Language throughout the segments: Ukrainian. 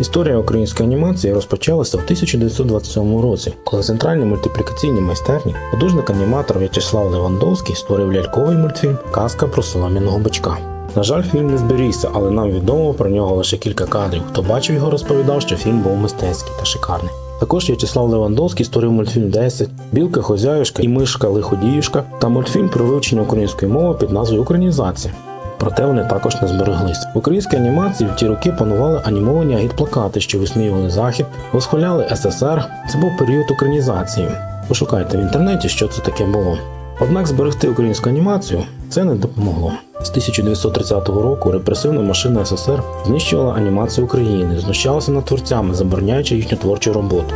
Історія української анімації розпочалася в 1927 році, коли в центральній мультиплікаційній майстерні художник-аніматор В'ячеслав Левандовський створив ляльковий мультфільм Казка про солом'яного бичка. На жаль, фільм не зберігся, але нам відомо про нього лише кілька кадрів. Хто бачив його, розповідав, що фільм був мистецький та шикарний. Також В'ячеслав Левандовський створив мультфільм 10, Білка Хозяюшка і Мишка Лиходіюшка та мультфільм про вивчення української мови під назвою Українізація. Проте вони також не збереглись. В українській анімації в ті роки панували анімовані агітплакати, що висміювали захід, восхваляли СССР. Це був період українізації. Пошукайте в інтернеті, що це таке було. Однак зберегти українську анімацію це не допомогло. З 1930 року репресивна машина СССР знищувала анімацію України, знущалася над творцями, забороняючи їхню творчу роботу.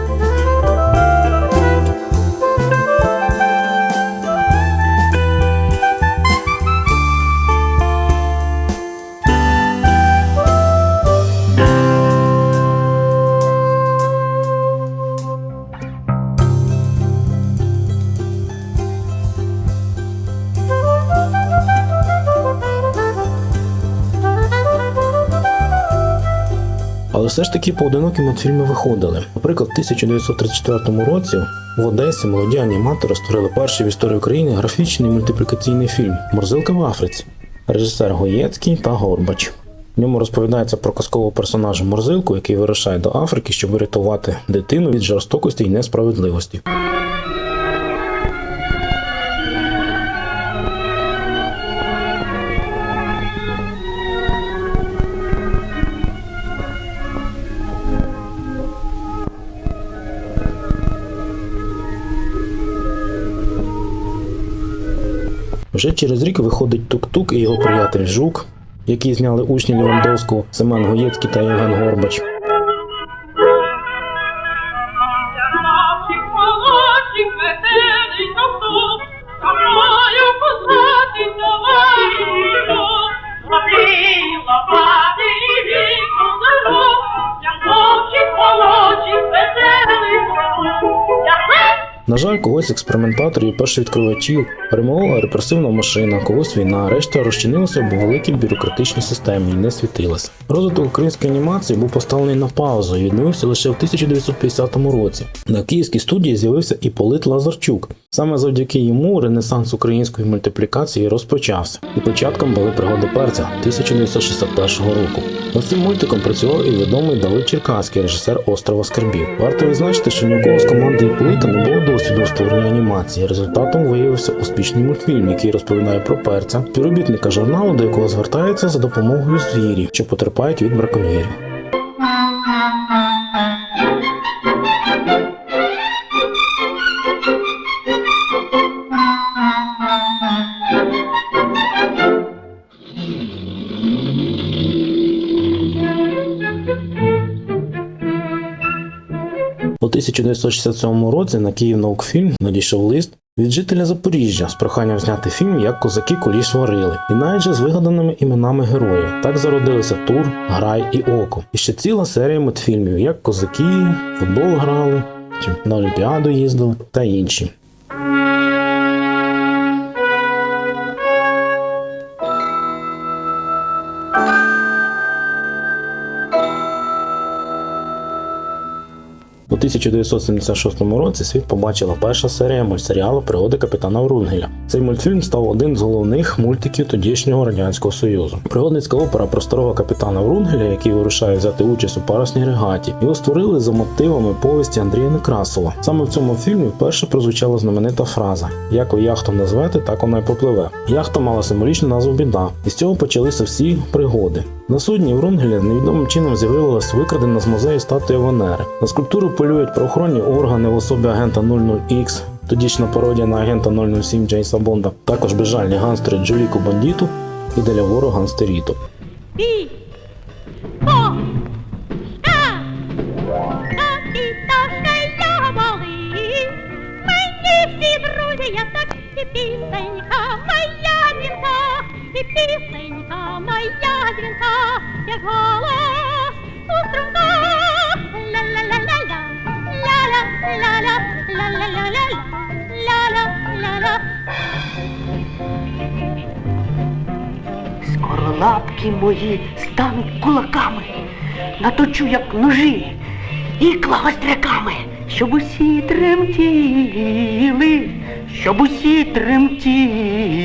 Але все ж таки поодинокі мультфільми виходили. Наприклад, в 1934 році в Одесі молоді аніматори створили перший в історії України графічний мультиплікаційний фільм Морзилка в Африці. Режисер Гоєцький та Горбач. В ньому розповідається про казкового персонажа Морзилку, який вирушає до Африки, щоб врятувати дитину від жорстокості і несправедливості. Вже через рік виходить Тук-Тук і його приятель Жук, які зняли учні Лівандовського Семен Гоєцький та Євген Горбач. На жаль, когось експериментаторів і перших відкривачів перемогла репресивна машина, когось війна, решта розчинилася в великій бюрократичній системі і не світилася. Розвиток української анімації був поставлений на паузу і відновився лише в 1950 році. На київській студії з'явився Іполит Лазарчук. Саме завдяки йому ренесанс української мультиплікації розпочався, і початком були пригоди перця 1961 року. Над цим мультиком працював і відомий Давид Черкаський, режисер Острова Скарбів. Варто відзначити, що ні у кого з команди Іполита не було досвіду у створенні анімації. Результатом виявився успішний мультфільм, який розповідає про перця, співробітника журналу, до якого звертається за допомогою звірів, що потерпають від браконьєрів. У 1967 році на Київ наукфільм надійшов лист від жителя Запоріжжя з проханням зняти фільм Як козаки куліш варили, і навіть же з вигаданими іменами героїв. Так зародилися Тур, Грай і Око. І ще ціла серія мультфільмів, як козаки, футбол грали, на Олімпіаду їздили та інші. 1976 році світ побачила перша серія мультсеріалу Пригоди капітана Врунгеля. Цей мультфільм став один з головних мультиків тодішнього радянського союзу. Пригодницька опера про старого капітана Врунгеля, який вирушає взяти участь у парусній регаті. Його створили за мотивами повісті Андрія Некрасова. Саме в цьому фільмі вперше прозвучала знаменита фраза: Як ви яхту назвете, так вона й попливе. Яхта мала символічну назву біда, і з цього почалися всі пригоди. На судні Врунгеля невідомим чином з'явилась викрадена з музею статуя Венери. На скульптуру полюють правоохоронні органи в особі агента 00X, тодішня пародія на агента 007 Джейса Бонда, також безжальні ганстери Джоліку Бандіту і Делявору Ганстеріту. Всі друзі, я так і пісенька. Моя і пісенька моя дзвінка, як голос у ла-ла-ла-ла, ла-ла-ла-ла-ла, ла-ла-ла-ла. Скоро лапки мої стануть кулаками. наточу, як ножі, ікла гостряками, щоб усі тремтіли, щоб усі тремтіли,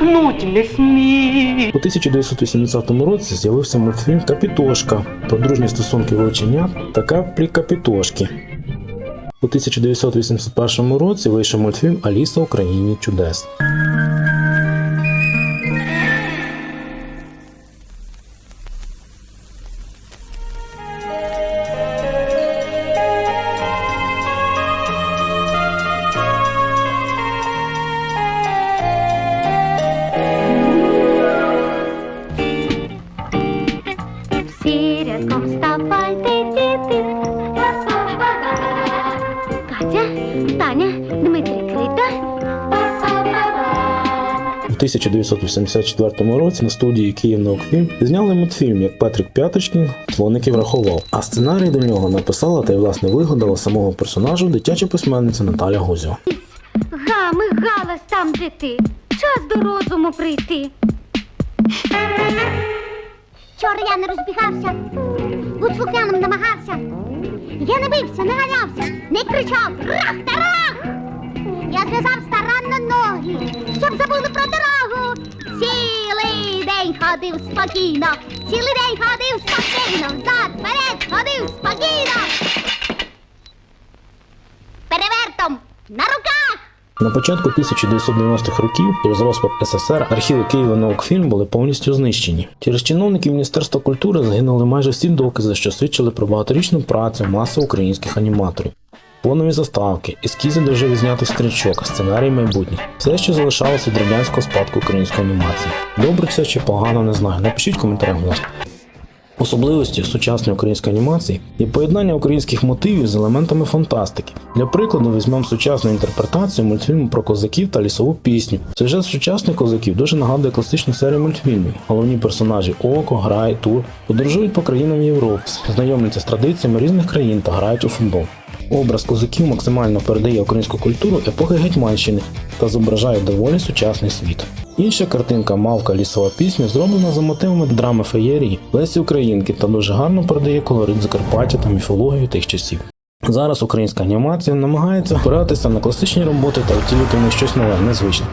дихнуть не смій. У 1980 році з'явився мультфільм Капітошка про дружні стосунки вовчення та каплі Капітошки. У 1981 році вийшов мультфільм Аліса у країні чудес. 1984 році на студії Київнаукфільм зняли мультфільм, як Патрік П'яточкін слоників рахував. А сценарій до нього написала та й власне вигадала самого персонажу дитяча письменниця Наталя Гузьо. Гами, галас там, де ти. Час до розуму прийти. Вчора я не розбігався, будь слухняним намагався. Я не бився, не ганявся, не кричав рах та рах. Я зв'язав старанно ноги, щоб забули про дорогу. Цілий день ходив спокійно, цілий день ходив спокійно, взад, вперед, ходив спокійно. Перевертом на руках. На початку 1990-х років через розпад СССР архіви Києва наукфільм були повністю знищені. Через чиновників Міністерства культури загинули майже всі докази, що свідчили про багаторічну працю маси українських аніматорів. Фонові заставки, ескізи до вже стрічок, сценарій майбутніх. Все, що залишалося від радянського спадку української анімації. Добре це чи погано, не знаю. Напишіть в коментарях, будь ласка. Особливості сучасної української анімації є поєднання українських мотивів з елементами фантастики. Для прикладу візьмемо сучасну інтерпретацію мультфільму про козаків та лісову пісню. Сюжет сучасних козаків дуже нагадує класичну серію мультфільмів. Головні персонажі Око, Грай, Тур подорожують по країнам Європи, знайомляться з традиціями різних країн та грають у футбол. Образ козаків максимально передає українську культуру епохи Гетьманщини та зображає доволі сучасний світ. Інша картинка Мавка лісова пісня зроблена за мотивами драми феєрії Лесі Українки та дуже гарно передає колорит Закарпаття та міфологію тих часів. Зараз українська анімація намагається опиратися на класичні роботи та втілити на щось нове, незвичне.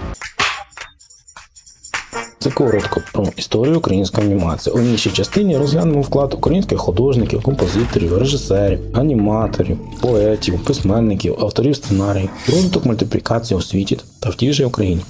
Це коротко про історію української анімації. У іншій частині розглянемо вклад українських художників, композиторів, режисерів, аніматорів, поетів, письменників, авторів сценаріїв, розвиток мультиплікації у світі та в тій же Україні.